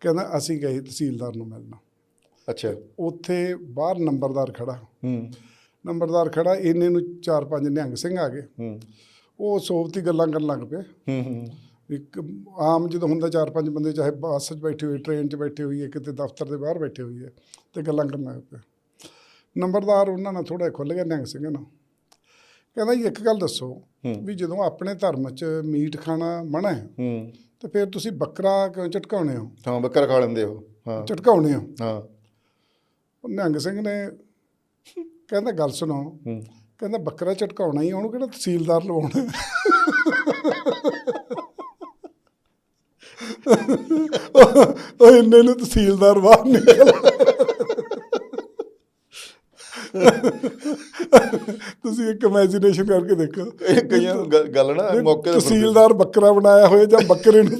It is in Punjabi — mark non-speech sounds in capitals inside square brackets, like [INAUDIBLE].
ਕਹਿੰਦਾ ਅਸੀਂ ਗਏ ਤਹਿਸੀਲਦਾਰ ਨੂੰ ਮਿਲਣਾ। ਅੱਛਾ। ਉੱਥੇ ਬਾਹਰ ਨੰਬਰਦਾਰ ਖੜਾ। ਹੂੰ। ਨੰਬਰਦਾਰ ਖੜਾ ਇੰਨੇ ਨੂੰ ਚਾਰ ਪੰਜ ਨਿਹੰਗ ਸਿੰਘ ਆ ਗਏ। ਹੂੰ। ਉਹ ਸੋਬਤੀ ਗੱਲਾਂ ਕਰਨ ਲੱਗ ਪਏ। ਹੂੰ ਹੂੰ ਇੱਕ ਆਮ ਜਦੋਂ ਹੁੰਦਾ ਚਾਰ ਪੰਜ ਬੰਦੇ ਚਾਹੇ ਬੱਸ 'ਚ ਬੈਠੇ ਹੋਏ ਟ੍ਰੇਨ 'ਚ ਬੈਠੇ ਹੋਈਏ ਕਿਤੇ ਦਫ਼ਤਰ ਦੇ ਬਾਹਰ ਬੈਠੇ ਹੋਈਏ ਤੇ ਗੱਲਾਂ ਕਰਨ ਲੱਗ ਪਏ। ਨੰਬਰਦਾਰ ਉਹਨਾਂ ਨਾਲ ਥੋੜਾ ਖੁੱਲ ਗਿਆ ਨਿਹੰਗ ਸਿੰਘ ਨਾਲ। ਕਹਿੰਦਾ ਜੀ ਇੱਕ ਗੱਲ ਦੱਸੋ ਵੀ ਜਦੋਂ ਆਪਣੇ ਧਰਮ 'ਚ ਮੀਟ ਖਾਣਾ ਮਨਾ ਹੈ ਹੂੰ। ਤੇ ਫਿਰ ਤੁਸੀਂ ਬੱਕਰਾ ਕਿਉਂ ਝਟਕਾਉਣੇ ਹੋ? ਹਾਂ ਬੱਕਰਾ ਖਾ ਲੈਂਦੇ ਹੋ। ਹਾਂ। ਝਟਕਾਉਣੇ ਹੋ? ਹਾਂ। ਉਹ ਨਿਹੰਗ ਸਿੰਘ ਨੇ ਕਹਿੰਦਾ ਗੱਲ ਸੁਣੋ। ਹੂੰ। ਕਹਿੰਦਾ ਬੱਕਰਾ ਝਟਕਾਉਣਾ ਹੀ ਉਹਨੂੰ ਕਿਹੜਾ ਤਹਿਸੀਲਦਾਰ ਲਵਾਉਣਾ ਉਹ- [LAUGHS] [LAUGHS] ਉਹ ਇੰਨੇ ਨੂੰ ਤਹਿਸੀਲਦਾਰ ਬਾਹਰ ਨਿਕਲ ਤੁਸੀਂ ਇੱਕ ਇਮੇਜਿਨੇਸ਼ਨ ਕਰਕੇ ਦੇਖੋ। ਇਹ ਕਈਆਂ ਗੱਲ ਨਾ ਮੌਕੇ ਤੇ ਤਹਿਸੀਲਦਾਰ ਬੱਕਰਾ ਬਣਾਇਆ ਹੋਇਆ ਜਾਂ ਬੱਕਰੇ ਨੂੰ